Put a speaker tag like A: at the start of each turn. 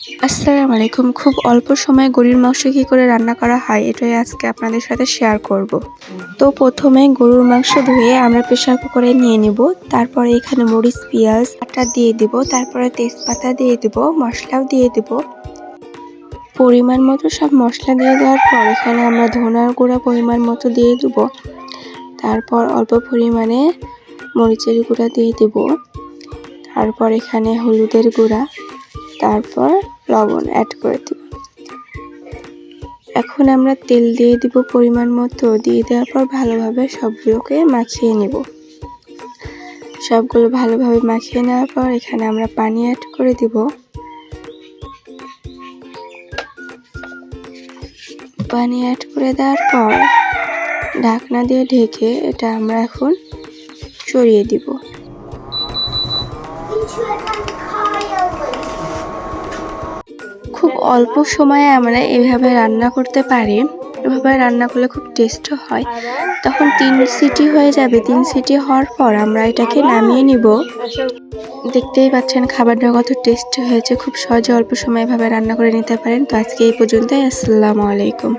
A: আসসালামু আলাইকুম। খুব অল্প সময়ে গরুর মাংস কী করে রান্না করা হয় এটাই আজকে আপনাদের সাথে শেয়ার করব। তো প্রথমে গরুর মাংস ধুয়ে আমরা প্রেশার কুকারে নিয়ে নিব। তারপরে এখানে মরিচ, পেঁয়াজ, আটা দিয়ে দিব। তারপরে তেজপাতা দিয়ে দিব, মশলাও দিয়ে দিব। পরিমাণ মতো সব মশলা দিয়ে দেওয়ার পর এখানে আমরা ধনার গুঁড়া পরিমাণ মতো দিয়ে দেব। তারপর অল্প পরিমাণে মরিচের গুঁড়া দিয়ে দেব। তারপর এখানে হলুদের গুঁড়া। তারপর লবণ অ্যাড করে দিব। এখন আমরা তেল দিয়ে দিব পরিমাণ মতো। দিয়ে দেওয়ার পর ভালোভাবে সবগুলোকে মাখিয়ে নেব। সবগুলো ভালোভাবে মাখিয়ে নেওয়ার পর এখানে আমরা পানি অ্যাড করে দিব। পানি অ্যাড করে দেওয়ার পর ঢাকনা দিয়ে ঢেকে এটা আমরা এখন চড়িয়ে দিব। অল্প সময়ে আমরা এভাবে রান্না করতে পারি, এভাবে রান্না করলে খুব টেস্টও হয়। তখন তিন সিটি হয়ে যাবে। তিন সিটি হওয়ার পর আমরা এটাকে নামিয়ে নিব। দেখতেই পাচ্ছেন খাবারটা কত টেস্ট হয়েছে। খুব সহজে অল্প সময় এভাবে রান্না করে নিতে পারেন। তো আজকে এই পর্যন্তই। আসসালামু আলাইকুম।